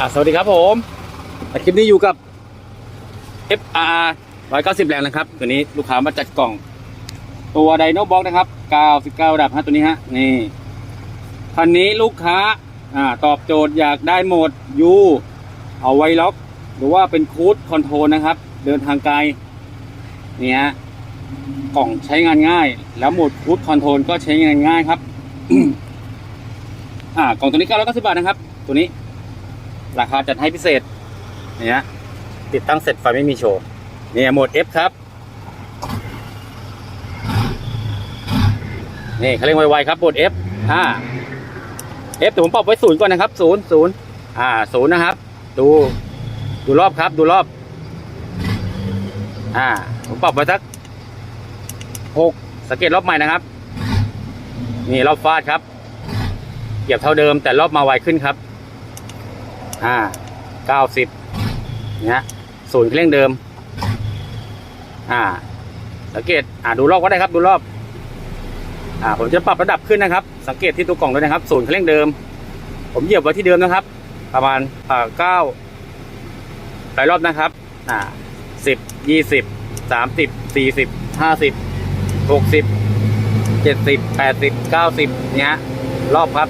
อะสวัสดีครับผมคลิปนี้อยู่กับ FR 190 แรงนะครับ ตัวนี้ลูกค้ามาจัดกล่อง ตัวไดโนบ็อกนะครับ 99 ดับฮะตัวนี้ฮะ นี่คันนี้ลูกค้าอ่าตอบโจทย์อยากได้โหมด U เอาไว้ล็อก หรือว่าเป็นคูดคอนโทรลนะครับ เดินทางไกลนี่ฮะกล่องใช้งานง่าย แล้วโหมดคูดคอนโทรลก็ใช้งานง่ายครับ อ่ากล่องตัวนี้990บาทนะครับ ตัวนี้ ราคาจัดให้พิเศษเนี่ฮะติดตั้งเสร็จไฟไม่มีโชว์นี่โหมด F ครับ นี่เขาเรียกไวๆครับโหมด F อ่า F แต่ผมปรับไว้ศูนย์ก่อนนะครับศูนย์ศูนย์อ่าศูนย์นะครับ ดูดูรอบครับ ดูรอบ อ่า ผมปรับไว้สักหกสังเกตรอบใหม่นะครับ นี่รอบฟาดครับเหยียบเท่าเดิมแต่รอบมาไวขึ้นครับ อ่าเก้าสิบเนี่ยศูนย์เครื่องเดิม อ่า สังเกต อ่าดูรอบก็ได้ครับ ดูรอบ อ่า ผมจะปรับระดับขึ้นนะครับ สังเกตที่ตัวกล่องด้วยนะครับ ศูนย์เครื่องเดิม ผมเหยียบไว้ที่เดิมนะครับ ประมาณ อ่าเก้าหลายรอบนะครับ อ่าสิบ ยี่สิบ สามสิบ สี่สิบ ห้าสิบ หกสิบ เจ็ดสิบ แปดสิบ เก้าสิบ เนี่ยรอบครับ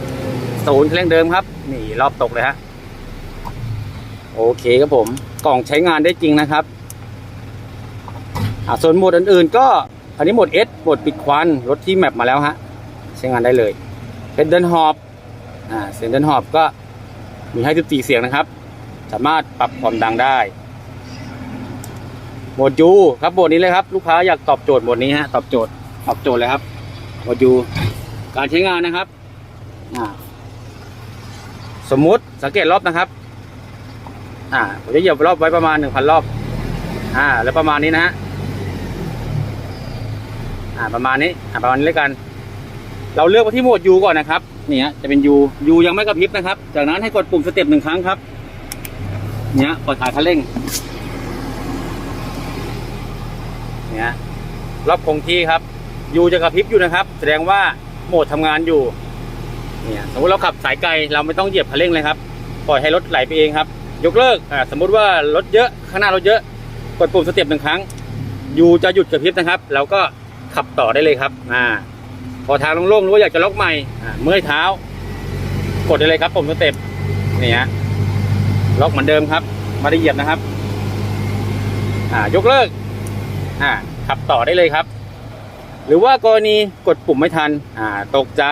ศูนย์เครื่องเดิมครับ นี่รอบตกเลยฮะ โอเคครับผม กล่องใช้งานได้จริงนะครับอ่าส่วนหมดอื่นๆ ก็อันนี้หมด S โหมดปิดควันรถที่แมปมาแล้วฮะใช้งานได้เลยเป็นเดินหอบอ่าเสียงเดินหอบก็มีให้14เสียงนะครับ สามารถปรับความดังได้หมดยูครับหมดนี้เลยครับ ลูกค้าอยากตอบโจทย์หมดนี้ฮะตอบโจทย์ตอบโจทย์เลยครับหมดยูการใช้งานนะครับอ่าสมมุติสังเกตรอบนะครับ อ่าผมจะเหยียบรอบไว้ประมาณหนึ่งพันรอบ อ่า แล้วประมาณนี้นะฮะอ่าประมาณนี้อ่าประมาณนี้เลยกัน เราเลือกไปที่โหมด U ก่อนนะครับนี่ฮะจะเป็น U U ยังไม่กระพริบนะครับ จากนั้นให้กดปุ่มสเต็ปหนึ่งครั้งครับเนี่ยปล่อยขาคันเร่งเนี่ยรอบคงที่ครับ U จะกระพริบอยู่นะครับ แสดงว่าโหมดทำงานอยู่เนี่ยสมมติเราขับสายไกลเราไม่ต้องเหยียบคันเร่งเลยครับ ปล่อยให้รถไหลไปเองครับ ยกเลิกอ่าสมมุติว่ารถเยอะข้างหน้ารถเยอะ กดปุ่มสเต็ปหนึ่งครั้ง อยู่จะหยุดกระพริบนะครับเราก็ขับต่อได้เลยครับอ่าพอทางโล่งๆรือว่าอยากจะล็อกใหม่อ่าเมื่อยเท้า กดได้เลยครับปุ่มสเต็ปนี่ฮะล็อกเหมือนเดิมครับ มาได้เหยียบนะครับ อ่ายกเลิกอ่าขับต่อได้เลยครับ หรือว่ากรณีกดปุ่มไม่ทันอ่าตกใจ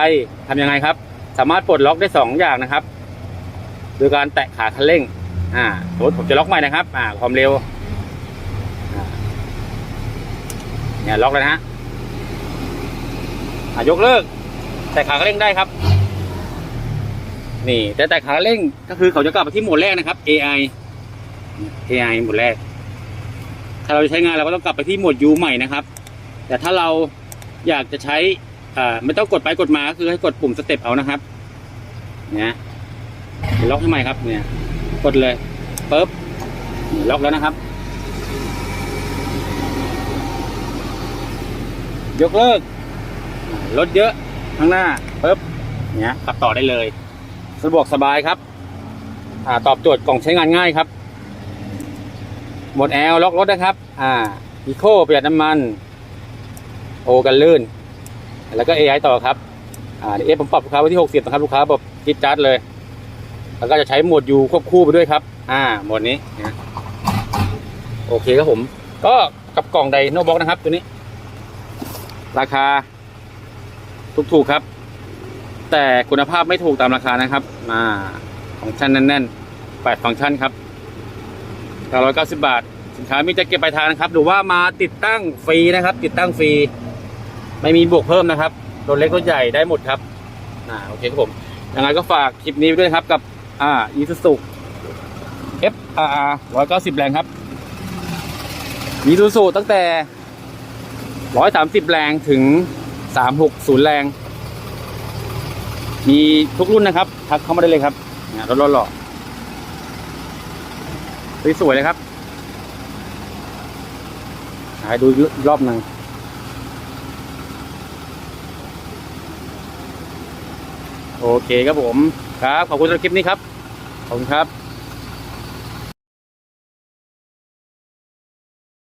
ทำยังไงครับ สามารถปลดล็อกได้สองอย่างนะครับ โดยการแตะขาคันเร่ง อ่าสมมติผมจะล็อกใหม่นะครับ อ่า ความเร็วเนี่ยล็อกเลยนะฮะยกเลิก แตะขาเร่งได้ครับ นี่ แต่แตะขาเร่งก็คือเขาจะกลับไปที่โหมดแรกนะครับ AI AI โหมดแรก ถ้าเราใช้งานเราก็ต้องกลับไปที่โหมด U ใหม่นะครับ แต่ถ้าเราอยากจะใช้อ่าไม่ต้องกดไปกดมาก็คือให้กดปุ่มสเต็ปเอานะครับเนี่ยล็อกทำไมครับเนี่ย กดเลยปึ๊บล็อกแล้วนะครับ ยกเลิกรถเยอะข้างหน้าปึ๊บเนี่ยขับต่อได้เลย สะดวกสบายครับอ่าตอบโจทย์กล่องใช้งานง่ายครับ หมดแอลล็อกรถนะครับ อ่าอีโคประหยัดน้ำมัน โอกันลื่น แล้วก็ AI ต่อครับ อ่าเอฟผมปรับลูกค้าไว้ที่ 60 นะครับ ลูกค้าแบบจิดจัดเลย แล้วก็จะใช้โหมดยูควบคู่ไปด้วยครับ อ่าโหมดนี้นะโอเคครับผม ก็กับกล่องไดโนบ็อกนะครับ ตัวนี้ ราคา ถูกๆครับ แต่คุณภาพไม่ถูกตามราคานะครับอ่าฟังก์ชันแน่นๆ8ฟังก์ชันครับ990 บาท สินค้ามีจะเก็บปลายทางนะครับ หรือว่ามาติดตั้งฟรีนะครับ ติดตั้งฟรี ไม่มีบวกเพิ่มนะครับรถเล็กรถใหญ่ได้หมดครับอ่าโอเคครับผมยังไงก็ฝากคลิปนี้ไว้ด้วยนะครับกับ อ่าอีซูซุ FRR 190 แรงครับ มีซูซูตั้งแต่ 130 แรงถึง 360 แรง มีทุกรุ่นนะครับ ทักเข้ามาได้เลยครับเนี่ยรถหล่อสวยๆเลยครับให้ดูรอบหนึ่งโอเคครับผม ครับ ขอบคุณสำหรับคลิปนี้ครับ ขอบคุณครับ